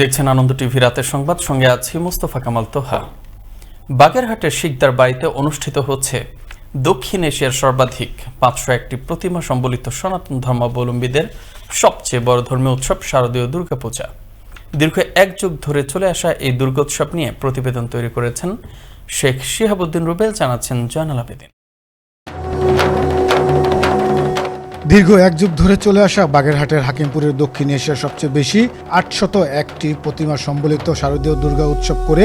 দেখছেন আনন্দ টিভি রাতের সংবাদ। সঙ্গে আছি মুস্তফা কামাল তোহা। বাগেরহাটের শিকদার বাড়িতে অনুষ্ঠিত হচ্ছে দক্ষিণ এশিয়ার সর্বাধিক পাঁচশো একটি প্রতিমা সম্বলিত সনাতন ধর্মাবলম্বীদের সবচেয়ে বড় ধর্মীয় উৎসব শারদীয় দুর্গাপূজা। দীর্ঘ এক যুগ ধরে চলে আসা এই দুর্গোৎসব নিয়ে প্রতিবেদন তৈরি করেছেন শেখ শিহাবুদ্দিন রুবেল, জানাচ্ছেন জয়নাল আবেদিন। দীর্ঘ এক যুগ ধরে চলে আসা বাগেরহাটের হাকিমপুরের দক্ষিণ এশিয়ার সবচেয়ে বেশি আটশত একটি প্রতিমা সম্বলিত শারদীয় দুর্গা উৎসব করে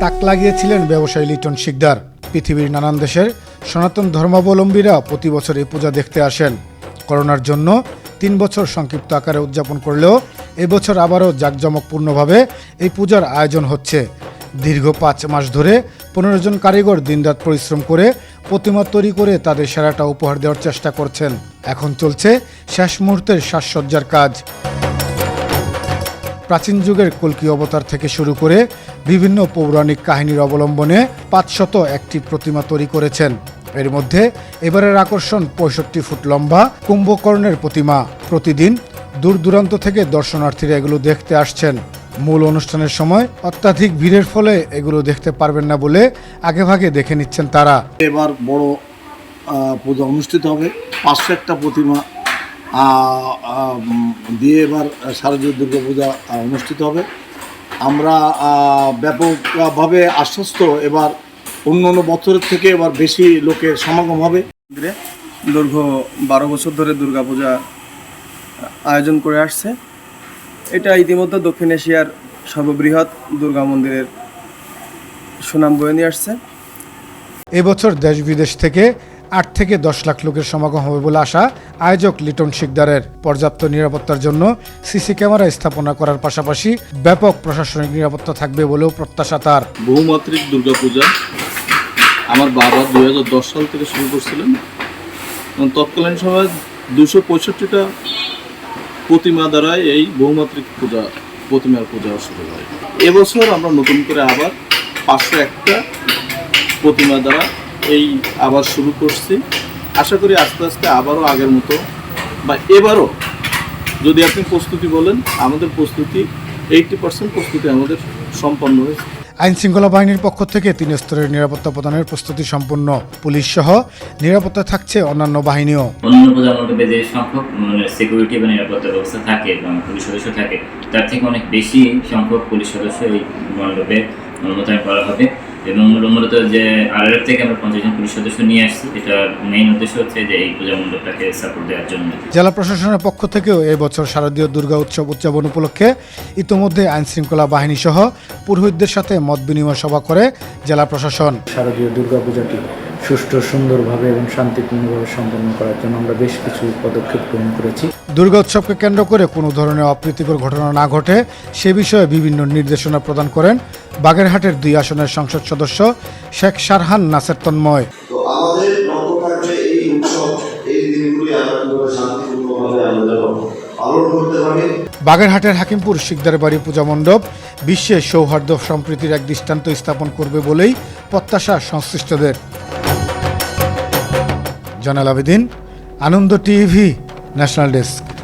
তাক লাগিয়েছিলেন ব্যবসায়ী লিটন শিকদার। পৃথিবীর নানান দেশের সনাতন ধর্মাবলম্বীরা প্রতি বছর এই পূজা দেখতে আসেন। করোনার জন্য তিন বছর সংক্ষিপ্ত আকারে উদযাপন করলেও এবছর আবারও জাঁকজমকপূর্ণভাবে এই পূজার আয়োজন হচ্ছে। দীর্ঘ পাঁচ মাস ধরে পনেরো জন কারিগর দিনরাত পরিশ্রম করে প্রতিমা তৈরি করে তাদের সেরাটা উপহার দেওয়ার চেষ্টা করছেন। এখন চলছে শেষ মুহূর্তের সাজসজ্জার কাজ। প্রাচীন যুগের কল্কি অবতার থেকে শুরু করে বিভিন্ন পৌরাণিক কাহিনীর অবলম্বনে পাঁচশত একটি প্রতিমা তৈরি করেছেন। এর মধ্যে এবারের আকর্ষণ পঁয়ষট্টি ফুট লম্বা কুম্ভকর্ণের প্রতিমা। প্রতিদিন দূর দূরান্ত থেকে দর্শনার্থীরা এগুলো দেখতে আসছেন। মূল অনুষ্ঠানের সময় অত্যাধিক ভিড়ের ফলে এগুলো দেখতে পারবেন না বলে আগেভাগে দেখে নিচ্ছেন তারা। এবার বড় পূজা অনুষ্ঠিত হবে। পাঁচশো একটা প্রতিমা দিয়ে এবার শারদীয় দুর্গা পূজা অনুষ্ঠিত হবে। আমরা ব্যাপকভাবে আশ্বস্ত এবার অন্য অন্য বছরের থেকে এবার বেশি লোকের সমাগম হবে। দীর্ঘ বারো বছর ধরে দুর্গাপূজা আয়োজন করে আসছে। এটা ইতিমধ্যে দক্ষিণ এশিয়ার সর্ববৃহৎ দুর্গা মন্দিরের সুনাম বয়ে নিয়ে আসছে। এবছর দেশ বিদেশ থেকে আট থেকে দশ লাখ লোকের সমাগম হবে বলে আশা আয়োজক লিটন শিকদারের। পর্যাপ্ত নিরাপত্তার জন্য সিসি ক্যামেরা স্থাপনা করার পাশাপাশি ব্যাপক প্রশাসনিক নিরাপত্তা থাকবে বলেও প্রত্যাশা তার। বহুমাত্রিক দুর্গাপূজা আমার বাবা দুই হাজার দশ সাল থেকে শুরু করছিলেন। এবং তৎকালীন সময় দুশো পঁয়ষট্টিটা প্রতিমা দ্বারাই এই বহুমাত্রিক পূজা, প্রতিমার পূজা শুরু হয়। এবছর আমরা নতুন করে আবার পাঁচশো একটা প্রতিমা দ্বারা এই আবার শুরু করছি। আশা করি আস্তে আস্তে আবারও আগের মতো বা এবারও যদি আপনি প্রস্তুতি বলেন, আমাদের প্রস্তুতি এইটি পার্সেন্ট প্রস্তুতি আমাদের সম্পন্ন হয়েছে। আইন শৃঙ্খলা বাহিনীর পক্ষ থেকে তিন স্তরের নিরাপত্তা প্রদানের প্রস্তুতি সম্পূর্ণ পুলিশ সহ নিরাপত্তা থাকছে অন্যান্য বাহিনীও। যে সংখ্যক মানে সিকিউরিটি বা নিরাপত্তা ব্যবস্থা থাকে এবং পুলিশ সদস্য থাকে, তার থেকে অনেক বেশি সংখ্যক পুলিশ সদস্য এই মণ্ডপে করা হবে। এবং মূলত যে আরআরএফ থেকে আমরা পঞ্চাশ জন পুলিশ সদস্য নিয়ে আসছি এটা মেইন উদ্দেশ্য হচ্ছে যে এই পূজা মণ্ডপটাকে সাপোর্ট দেওয়ার জন্য। জেলা প্রশাসনের পক্ষ থেকেও এবছর শারদীয় দুর্গা উৎসব উদযাপন উপলক্ষে ইতোমধ্যে আইন শৃঙ্খলা বাহিনী সহ পুরোহিতদের সাথে মত বিনিময় সভা করে জেলা প্রশাসন। শারদীয় দুর্গাপূজাটি সুষ্ঠু সুন্দরভাবে এবং শান্তিপূর্ণভাবে সম্পন্ন করার জন্য আমরা বেশ কিছু পদক্ষেপ গ্রহণ করেছি। দুর্গা উৎসবকে কেন্দ্র করে কোনো ধরনের অপ্রীতিকর ঘটনা না ঘটে সে বিষয়ে বিভিন্ন নির্দেশনা প্রদান করেন বাগেরহাটের দুই আসনের সংসদ সদস্য শেখ সারহান নাসের তন্ময়। বাগেরহাটের হাকিমপুর শিকদার বাড়ি পূজা মণ্ডপ বিশ্বে সৌহার্দ্য সম্প্রীতির এক দৃষ্টান্ত স্থাপন করবে বলেই প্রত্যাশা সংশ্লিষ্টদের। Zainal Abedin Ananda TV. National Desk.